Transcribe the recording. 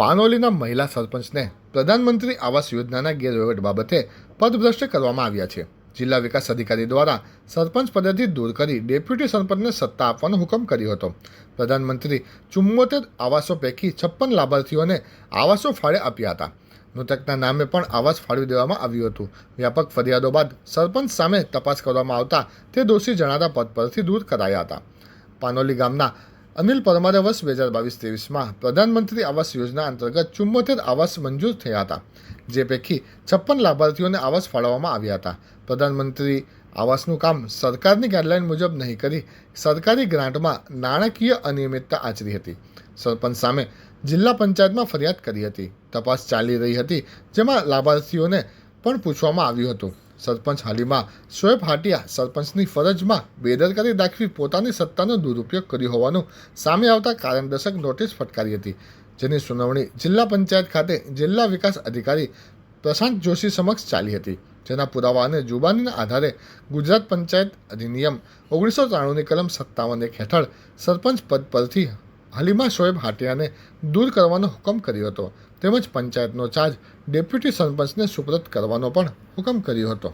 પાનોલીના મહિલા સરપંચને પ્રધાનમંત્રી આવાસ યોજનાના ગેરવહીવટ બાબતે પદભ્રષ્ટ કરવામાં આવ્યા છે. જિલ્લા વિકાસ અધિકારી દ્વારા સરપંચ પદેથી દૂર કરી ડેપ્યુટી સરપંચને સત્તા આપવાનો હુકમ કર્યો હતો. પ્રધાનમંત્રી ચુમ્મોતેર આવાસો પૈકી છપ્પન લાભાર્થીઓને આવાસો ફાળે આપ્યા હતા. મૃતકના નામે પણ આવાસ ફાળવી દેવામાં આવ્યું હતું. વ્યાપક ફરિયાદો બાદ સરપંચ સામે તપાસ કરવામાં આવતા તે દોષી જણાતા પદ પરથી દૂર કરાયા હતા. પાનોલી ગામના અનિલ પરમારે વર્ષ બે હજાર બાવીસ ત્રેવીસમાં પ્રધાનમંત્રી આવાસ યોજના અંતર્ગત ચુમ્મોતેર આવાસ મંજૂર થયા હતા, જે પૈકી છપ્પન લાભાર્થીઓને આવાસ ફાળવવામાં આવ્યા હતા. પ્રધાનમંત્રી આવાસનું કામ સરકારની ગાઈડલાઈન મુજબ નહીં કરી, સરકારી ગ્રાન્ટમાં નાણાકીય અનિયમિતતા આચરી હતી. સરપંચ સામે જિલ્લા પંચાયતમાં ફરિયાદ કરી હતી. તપાસ ચાલી રહી હતી, જેમાં લાભાર્થીઓને પણ પૂછવામાં આવ્યું હતું. સરપંચ હાલીમાં શોએબ હાટિયા સરપંચની ફરજમાં બેદરકારી દાખવી પોતાની સત્તાનો દુરુપયોગ કર્યો હોવાનું સામે આવતા કારણદર્શક નોટિસ ફટકારી હતી, જેની સુનાવણી જિલ્લા પંચાયત ખાતે જિલ્લા વિકાસ અધિકારી પ્રશાંત જોશી સમક્ષ ચાલી હતી, જેના પુરાવા અને જુબાનીના આધારે ગુજરાત પંચાયત અધિનિયમ ઓગણીસો ત્રાણુંની કલમ સત્તાવન એક હેઠળ સરપંચ પદ પરથી હાલીમાં શોએબ હાટિયાને દૂર કરવાનો હુકમ કર્યો હતો. તેમજ પંચાયતનો ચાર્જ ડેપ્યુટી સરપંચને સુપ્રત કરવાનો પણ હુકમ કર્યો હતો.